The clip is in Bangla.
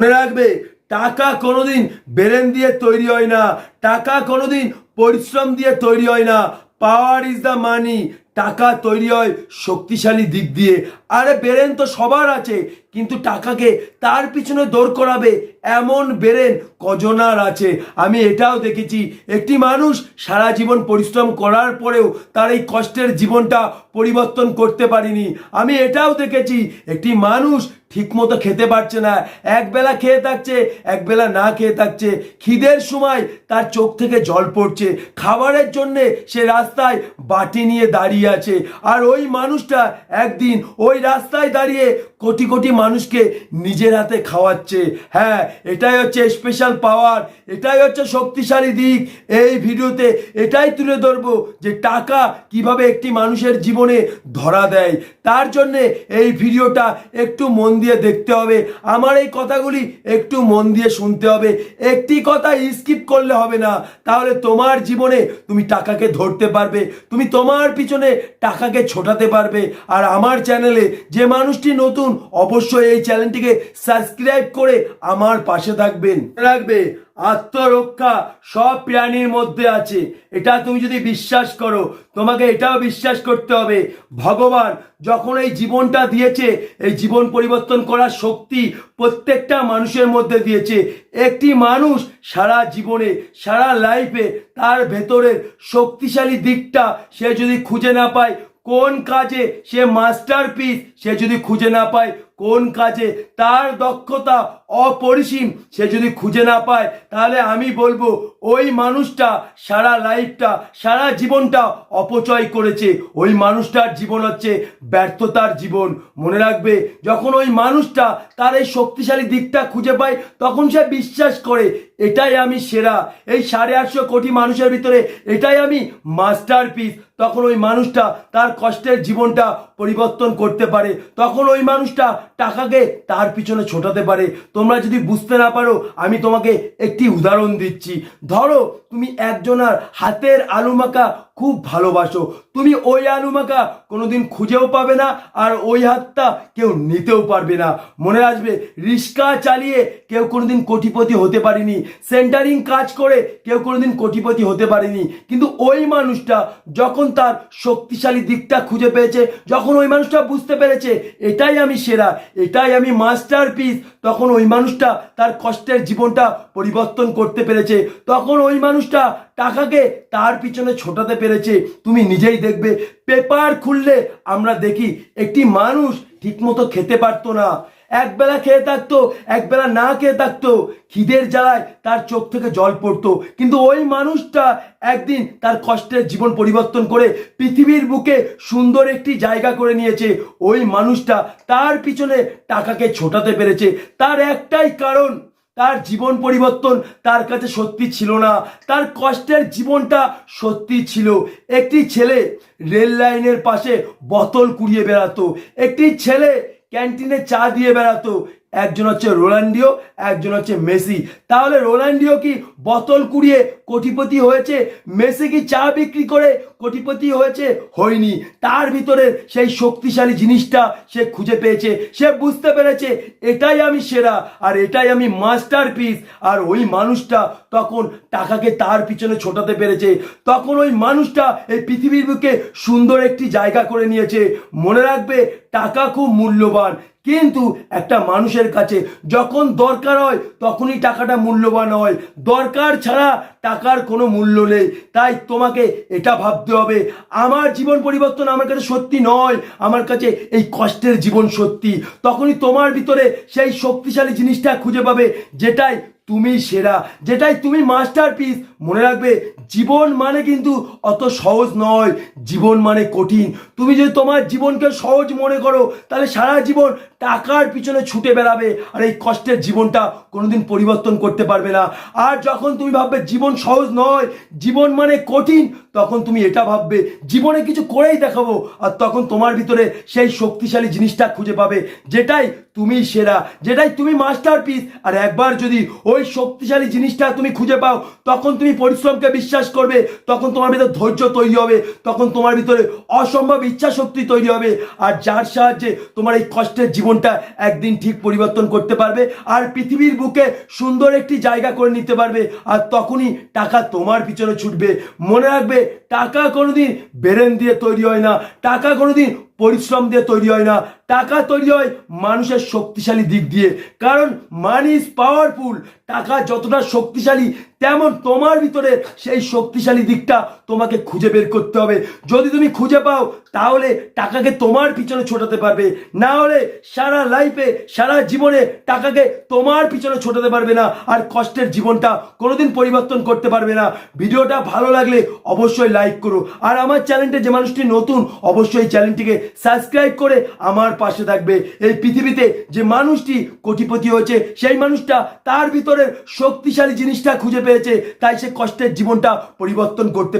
মনে রাখবে, টাকা কোনোদিন ব্রেন দিয়ে তৈরি হয় না, টাকা কোনোদিন পরিশ্রম দিয়ে তৈরি হয় না। পাওয়ার ইজ দ্য মানি টাকা তৈরি হয় শক্তিশালী দিক দিয়ে। আরে ব্রেন তো সবার আছে কিন্তু টাকাকে তার পিছনে দৌড় করাবে এমন বেরেন কজনার আছে। আমি এটাও দেখেছি, একটি মানুষ সারা জীবন পরিশ্রম করার পরেও তার এই কষ্টের জীবনটা পরিবর্তন করতে পারিনি। আমি এটাও দেখেছি, একটি মানুষ ঠিকমতো খেতে পারছে না, একবেলা খেয়ে থাকছে, একবেলা না খেয়ে থাকছে। খিদের সময় তার চোখ থেকে জল পড়ছে। খাবারের জন্যে সে রাস্তায় বাটি নিয়ে দাঁড়িয়ে আছে। আর ওই মানুষটা একদিন ওই রাস্তায় দাঁড়িয়ে কোটি কোটি মানুষকে নিজের হাতে খাওয়াচ্ছে। হ্যাঁ এটাই হচ্ছে স্পেশাল পাওয়ার এটাই হচ্ছে শক্তিশালী দিক। এই ভিডিওতে এটাই তুলে ধরবো যে টাকা কীভাবে একটি মানুষের জীবনে ধরা দেয়। তার জন্যে এই ভিডিওটা একটু মন দিয়ে দেখতে হবে। আমার এই কথাগুলি একটু মন দিয়ে শুনতে হবে। একটি কথা স্কিপ করলে হবে না। তাহলে তোমার জীবনে তুমি টাকাকে ধরতে পারবে। তুমি তোমার পিছনে টাকাকে ছোটাতে পারবে। আর আমার চ্যানেলে যে মানুষটি নতুন অবশ্যই এই চ্যানেলটিকে সাবস্ক্রাইব করে আমার পাশে থাকবেন। রাখবে, আত্মরক্ষা সব প্রাণীর মধ্যে আছে। এটা তুমি যদি বিশ্বাস করো, তোমাকে এটাও বিশ্বাস করতে হবে, ভগবান যখন এই জীবনটা দিয়েছে, এই জীবন পরিবর্তন করার শক্তি প্রত্যেকটা মানুষের মধ্যে দিয়েছে। একটি মানুষ সারা জীবনে, সারা লাইফে তার ভেতরের শক্তিশালী দিকটা সে যদি খুঁজে না পায় কোন কাজে সে মাস্টার পিস সে যদি খুঁজে না পায় কোন কাজে তার দক্ষতা অপরিসীম, সে যদি খুঁজে না পায়, তাহলে আমি বলব, ওই মানুষটা সারা লাইফটা, সারা জীবনটা অপচয় করেছে। ওই মানুষটার জীবন হচ্ছে ব্যর্থতার জীবন। মনে রাখবে, যখন ওই মানুষটা তার এই শক্তিশালী দিকটা খুঁজে পায়, তখন সে বিশ্বাস করে, এটাই আমি সেরা। এই সাড়ে আটশো কোটি মানুষের ভিতরে এটাই আমি মাস্টার পিস তখন ওই মানুষটা তার কষ্টের জীবনটা পরিবর্তন করতে পারে। তখন ওই মানুষটা টাকাকে তার পিছনে ছোটাতে পারে। তোমরা যদি বুঝতে না পারো, আমি তোমাকে একটি উদাহরণ দিচ্ছি। ধরো, তুমি একজনার হাতের আলু মাখা খুব ভালোবাসো। তুমি ওই আলু মাখা কোনোদিন খুঁজেও পাবে না, আর ওই হাতটা কেউ নিতেও পারবে না। মনে আসবে রিক্সা চালিয়ে কেউ কোনোদিন কোটিপতি হতে পারেনি। সেন্টারিং কাজ করে কেউ কোনোদিন কোটিপতি হতে পারেনি। কিন্তু ওই মানুষটা যখন তার শক্তিশালী দিকটা খুঁজে পেয়েছে, যখন ওই মানুষটা বুঝতে পেরেছে, এটাই আমি সেরা, এটাই আমি মাস্টার পিস তখন ওই মানুষটা তার কষ্টের জীবনটা পরিবর্তন করতে পেরেছে। তখন ওই মানুষটা টাকাকে তার পিছনে ছোটাতে পেরেছে। তুমি নিজেই দেখবে, পেপার খুললে আমরা দেখি একটি মানুষ ঠিকমতো খেতে পারতো না। একবেলা খেয়ে থাকতো, একবেলা না খেয়ে থাকতো। খিদের জ্বালায় তার চোখ থেকে জল পড়তো। কিন্তু ওই মানুষটা একদিন তার কষ্টের জীবন পরিবর্তন করে পৃথিবীর বুকে সুন্দর একটি জায়গা করে নিয়েছে। ওই মানুষটা তার পিছনে টাকাকে ছোটাতে পেরেছে। তার একটাই কারণ তার জীবন পরিবর্তন তার কাছে সত্যি ছিল না। তার কষ্টের জীবনটা সত্যি ছিল। একটি ছেলে রেল লাইনের পাশে বোতল কুড়িয়ে বেড়াতো। একটি ছেলে ক্যান্টিনে চা দিয়ে বেড়াতো। একজন হচ্ছে রোনাল্ডিও, একজন হচ্ছে মেসি। তাহলে রোনাল্ডিও কি বোতল কুড়িয়ে কোটিপতি হয়েছে? মেসি কি চা বিক্রি করে কোটিপতি হয়েছে? হয়নি। তার ভিতরে সেই শক্তিশালী জিনিসটা সে খুঁজে পেয়েছে। সে বুঝতে পেরেছে, এটাই আমি সেরা আর এটাই আমি মাস্টার পিস আর ওই মানুষটা তখন টাকাকে তার পিছনে ছোটাতে পেরেছে। তখন ওই মানুষটা এই পৃথিবীর বুকে সুন্দর একটি জায়গা করে নিয়েছে। মনে রাখবে টাকা খুব মূল্যবান। কিন্তু একটা মানুষের কাছে যখন দরকার হয়, তখনই টাকাটা মূল্যবান হয়। দরকার ছাড়া টাকার কোনো মূল্য নেই। তাই তোমাকে এটা ভাবতে হবে। আমার জীবন পরিবর্তন আমার কাছে সত্যি নয়। আমার কাছে এই কষ্টের জীবন সত্যি। তখনই তোমার ভিতরে সেই শক্তিশালী জিনিসটা খুঁজে পাবে, যেটাই তুমি সেরা, যেটাই তুমি মাস্টার পিস মনে রাখবে, জীবন মানে কিন্তু অত সহজ নয়, জীবন মানে কঠিন। তুমি যদি তোমার জীবনকে সহজ মনে করো, তাহলে সারা জীবন টাকার পিছনে ছুটে বেড়াবে আর এই কষ্টের জীবনটা কোনোদিন পরিবর্তন করতে পারবে না। আর যখন তুমি ভাববে জীবন সহজ নয়, জীবন মানে কঠিন, তখন তুমি এটা ভাববে, জীবনে কিছু করেই দেখাবো, আর তখন তোমার ভিতরে সেই শক্তিশালী জিনিসটা খুঁজে পাবে, যেটাই তুমি সেরা, যেটাই তুমি মাস্টার পিস আর একবার যদি ওই শক্তিশালী জিনিসটা তুমি খুঁজে পাও, তখন তুমি পরিশ্রমকে বিশ্বাস করবে, তখন তোমার ভিতরে ধৈর্য তৈরি হবে, তখন তোমার ভিতরে অসম্ভব ইচ্ছা শক্তি তৈরি হবে, আর যার সাহায্যে তোমার এই কষ্টের জীবন জীবনটা একদিন ঠিক পরিবর্তন করতে পারবে আর পৃথিবীর বুকে সুন্দর একটি জায়গা করে নিতে পারবে আর তখনই টাকা তোমার পিছনে ছুটবে। মনে রাখবে, টাকা কোনোদিন বেরেন দিয়ে তৈরি হয় না। টাকা কোনোদিন পরিশ্রম দিয়ে তৈরি হয় না। টাকা তৈরি হয় মানুষের শক্তিশালী দিক দিয়ে। কারণ মানি ইজ পাওয়ারফুল টাকা যতটা শক্তিশালী, তেমন তোমার ভিতরে সেই শক্তিশালী দিকটা তোমাকে খুঁজে বের করতে হবে। যদি তুমি খুঁজে পাও, তাহলে টাকাকে তোমার পিছনে ছোটাতে পারবে। না হলে সারা লাইফে সারা জীবনে টাকাকে তোমার পিছনে ছোটাতে পারবে না আর কষ্টের জীবনটা কোনোদিন পরিবর্তন করতে পারবে না। ভিডিওটা ভালো লাগলে অবশ্যই লাইক করো। আর আমার চ্যানেলটা যে মানুষটি নতুন, অবশ্যই চ্যানেলটিকে সাবস্ক্রাইব করে আমার পাশে থাকবে। এই পৃথিবীতে যে মানুষটি কোটিপতি হয়েছে, সেই মানুষটা তার ভিতরের শক্তিশালী জিনিসটা খুঁজে পেয়েছে। তাই সে কষ্টের জীবনটা পরিবর্তন করতে